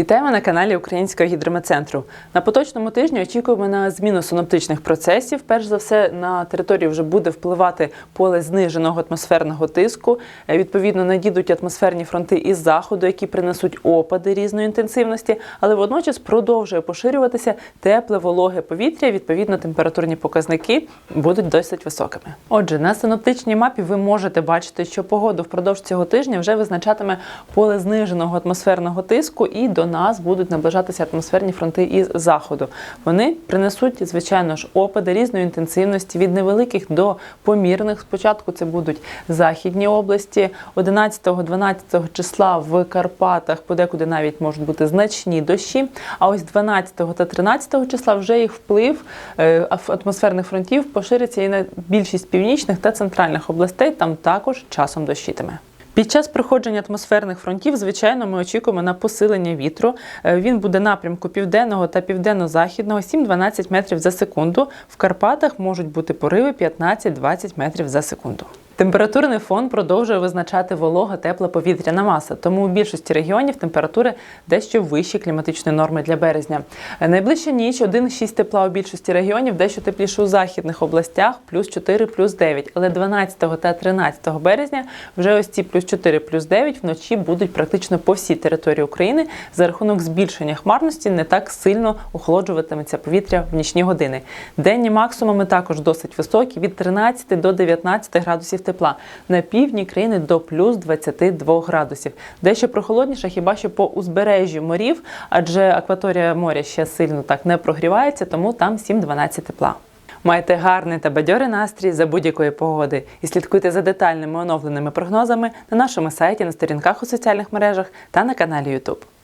Вітаємо на каналі Українського гідрометцентру. На поточному тижні очікуємо на зміну синоптичних процесів. Перш за все, на територію вже буде впливати поле зниженого атмосферного тиску. Е, Відповідно, надійдуть атмосферні фронти із заходу, які принесуть опади різної інтенсивності, але водночас продовжує поширюватися тепле вологе повітря. Відповідно, температурні показники будуть досить високими. Отже, на синоптичній мапі ви можете бачити, що погоду впродовж цього тижня вже визначатиме поле зниженого атмосферного тиску, і до нас будуть наближатися атмосферні фронти із заходу. Вони принесуть, звичайно ж, опади різної інтенсивності від невеликих до помірних. Спочатку це будуть західні області. 11-12 числа в Карпатах подекуди навіть можуть бути значні дощі. А ось 12 та 13 числа вже їх вплив е, атмосферних фронтів пошириться і на більшість північних та центральних областей. Там також часом дощитиме. Під час проходження атмосферних фронтів, звичайно, ми очікуємо на посилення вітру. Е, Він буде напрямку південного та південно-західного 7-12 метрів за секунду. В Карпатах можуть бути пориви 15-20 метрів за секунду. Температурний фон продовжує визначати волога тепла повітряна маса, тому у більшості регіонів температури дещо вищі кліматичної норми для березня. Найближча ніч 1,6 тепла у більшості регіонів, дещо тепліше у західних областях, плюс 4, плюс 9. Але 12 та 13 березня вже ось ці плюс 4, плюс 9 вночі будуть практично по всій території України за рахунок збільшення хмарності не так сильно охолоджуватиметься повітря в нічні години. Денні максимуми також досить високі від 13 до 19 градусів тепла. На півдні країни до плюс 22 градусів. Дещо прохолодніше хіба що по узбережжю морів, адже акваторія моря ще сильно так не прогрівається, тому там 7-12 тепла. Майте гарний та бадьорий настрій за будь-якої погоди і слідкуйте за детальними оновленими прогнозами на нашому сайті, на сторінках у соціальних мережах та на каналі YouTube.